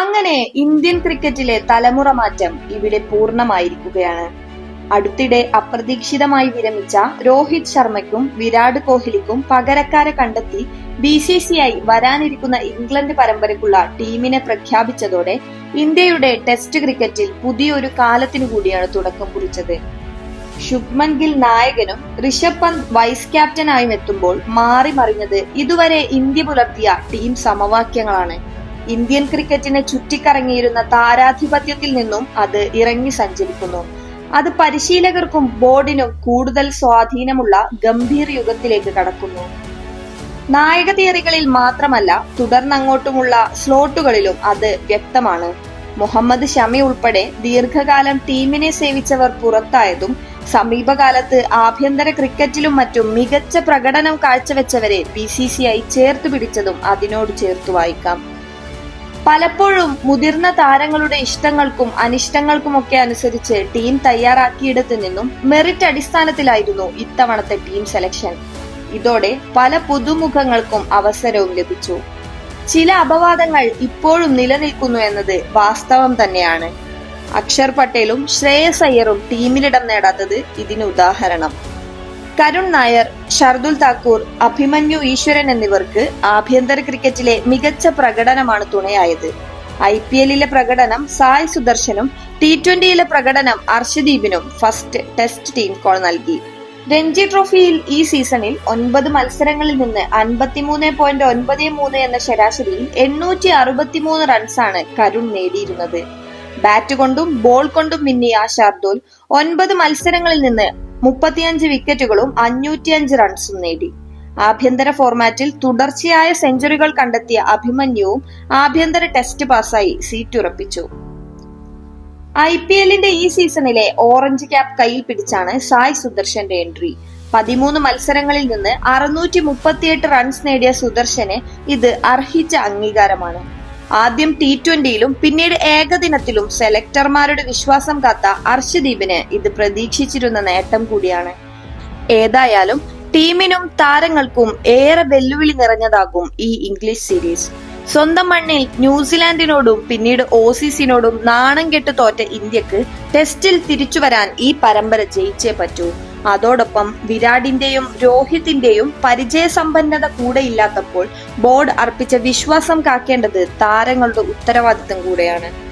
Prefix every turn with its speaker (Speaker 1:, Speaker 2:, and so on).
Speaker 1: അങ്ങനെ ഇന്ത്യൻ ക്രിക്കറ്റിലെ തലമുറ മാറ്റം ഇവിടെ പൂർണമായിരിക്കുകയാണ്. അടുത്തിടെ അപ്രതീക്ഷിതമായി വിരമിച്ച രോഹിത് ശർമ്മയ്ക്കും വിരാട് കോഹ്ലിക്കും പകരക്കാരെ കണ്ടെത്തി ബി സി സി ഐ വരാനിരിക്കുന്ന ഇംഗ്ലണ്ട് പരമ്പരയ്ക്കുള്ള ടീമിനെ പ്രഖ്യാപിച്ചതോടെ ഇന്ത്യയുടെ ടെസ്റ്റ് ക്രിക്കറ്റിൽ പുതിയൊരു കാലത്തിനു കൂടിയാണ് തുടക്കം കുറിച്ചത്. ശുഭ്മൻ ഗിൽ നായകനും ഋഷഭ് പന്ത് വൈസ് ക്യാപ്റ്റനായും എത്തുമ്പോൾ മാറി മറിഞ്ഞത് ഇതുവരെ ഇന്ത്യ പുലർത്തിയ ടീം സമവാക്യങ്ങളാണ്. ഇന്ത്യൻ ക്രിക്കറ്റിനെ ചുറ്റിക്കറങ്ങിയിരുന്ന താരാധിപത്യത്തിൽ നിന്നും അത് ഇറങ്ങി സഞ്ചരിക്കുന്നു. അത് പരിശീലകർക്കും ബോർഡിനും കൂടുതൽ സ്വാധീനമുള്ള ഗംഭീർ യുഗത്തിലേക്ക് കടക്കുന്നു. നായക തിയറികളിൽ മാത്രമല്ല തുടർന്നങ്ങോട്ടുമുള്ള സ്ലോട്ടുകളിലും അത് വ്യക്തമാണ്. മുഹമ്മദ് ഷമി ഉൾപ്പെടെ ദീർഘകാലം ടീമിനെ സേവിച്ചവർ പുറത്തായതും സമീപകാലത്ത് ആഭ്യന്തര ക്രിക്കറ്റിലും മറ്റും മികച്ച പ്രകടനം കാഴ്ചവെച്ചവരെ ബി സി സി ഐ ചേർത്ത് പിടിച്ചതും അതിനോട് ചേർത്തു വായിക്കാം. പലപ്പോഴും മുതിർന്ന താരങ്ങളുടെ ഇഷ്ടങ്ങൾക്കും അനിഷ്ടങ്ങൾക്കുമൊക്കെ അനുസരിച്ച് ടീം തയ്യാറാക്കിയിടത്തു നിന്നും മെറിറ്റ് അടിസ്ഥാനത്തിലായിരുന്നു ഇത്തവണത്തെ ടീം സെലക്ഷൻ. ഇതോടെ പല പുതുമുഖങ്ങൾക്കും അവസരവും ലഭിച്ചു. ചില അപവാദങ്ങൾ ഇപ്പോഴും നിലനിൽക്കുന്നു എന്നത് വാസ്തവം തന്നെയാണ്. അക്ഷർ പട്ടേലും ശ്രേയസ് അയ്യറും ടീമിലിടം നേടാത്തത് ഇതിന് ഉദാഹരണം. കരുൺ നായർ ഷർദുൽ താക്കൂർ അഭിമന്യു ഈശ്വരൻ എന്നിവർക്ക് ആഭ്യന്തര ക്രിക്കറ്റിലെ മികച്ച പ്രകടനമാണ് തുണയായത്. ഐ പി എല്ലിലെ പ്രകടനം സായ് സുദർശനും ടി ട്വന്റിയിലെ പ്രകടനം അർഷദീപിനും ഫസ്റ്റ് ടെസ്റ്റ് ടീം കോൾ നൽകി. രഞ്ജി ട്രോഫിയിൽ ഈ സീസണിൽ ഒൻപത് മത്സരങ്ങളിൽ നിന്ന് അൻപത്തിമൂന്ന് പോയിന്റ് ഒൻപത് മൂന്ന് എന്ന ശരാശരിയിൽ എണ്ണൂറ്റി അറുപത്തിമൂന്ന് റൺസാണ് കരുൺ നേടിയിരുന്നത്. ബാറ്റ് കൊണ്ടും ബോൾ കൊണ്ടും മിന്നിയ ഷാർദുൽ ഒൻപത് മത്സരങ്ങളിൽ നിന്ന് മുപ്പത്തിയഞ്ച് വിക്കറ്റുകളും അഞ്ഞൂറ്റിയഞ്ച് റൺസും നേടി. ആഭ്യന്തര ഫോർമാറ്റിൽ തുടർച്ചയായ സെഞ്ചുറികൾ കണ്ടെത്തിയ അഭിമന്യുവും ആഭ്യന്തര ടെസ്റ്റ് പാസായി സീറ്റ് ഉറപ്പിച്ചു. ഐ പി എല്ലിന്റെ ഈ സീസണിലെ ഓറഞ്ച് ക്യാപ് കയ്യിൽ പിടിച്ചാണ് സായ് സുദർശന്റെ എൻട്രി. പതിമൂന്ന് മത്സരങ്ങളിൽ നിന്ന് അറുന്നൂറ്റി മുപ്പത്തിയെട്ട് റൺസ് നേടിയ സുദർശന് ഇത് അർഹിച്ച അംഗീകാരമാണ്. ആദ്യം ടി ട്വന്റിയിലും പിന്നീട് ഏകദിനത്തിലും സെലക്ടർമാരുടെ വിശ്വാസം കാത്ത അർഷദീപിന് ഇത് പ്രതീക്ഷിച്ചിരുന്ന നേട്ടം കൂടിയാണ്. ഏതായാലും ടീമിനും താരങ്ങൾക്കും ഏറെ വെല്ലുവിളി നിറഞ്ഞതാകും ഈ ഇംഗ്ലീഷ് സീരീസ്. സ്വന്തം മണ്ണിൽ ന്യൂസിലാൻഡിനോടും പിന്നീട് ഓസീസിനോടും നാണം കെട്ട് തോറ്റ ഇന്ത്യയ്ക്ക് ടെസ്റ്റിൽ തിരിച്ചു വരാൻ ഈ പരമ്പര ജയിച്ചേ പറ്റൂ. അതോടൊപ്പം വിരാടിന്റെയും രോഹിത്തിന്റെയും പരിചയസമ്പന്നത കൂടെ ഇല്ലാത്തപ്പോൾ ബോർഡ് അർപ്പിച്ച വിശ്വാസം കാക്കേണ്ടത് താരങ്ങളുടെ ഉത്തരവാദിത്തം കൂടെയാണ്.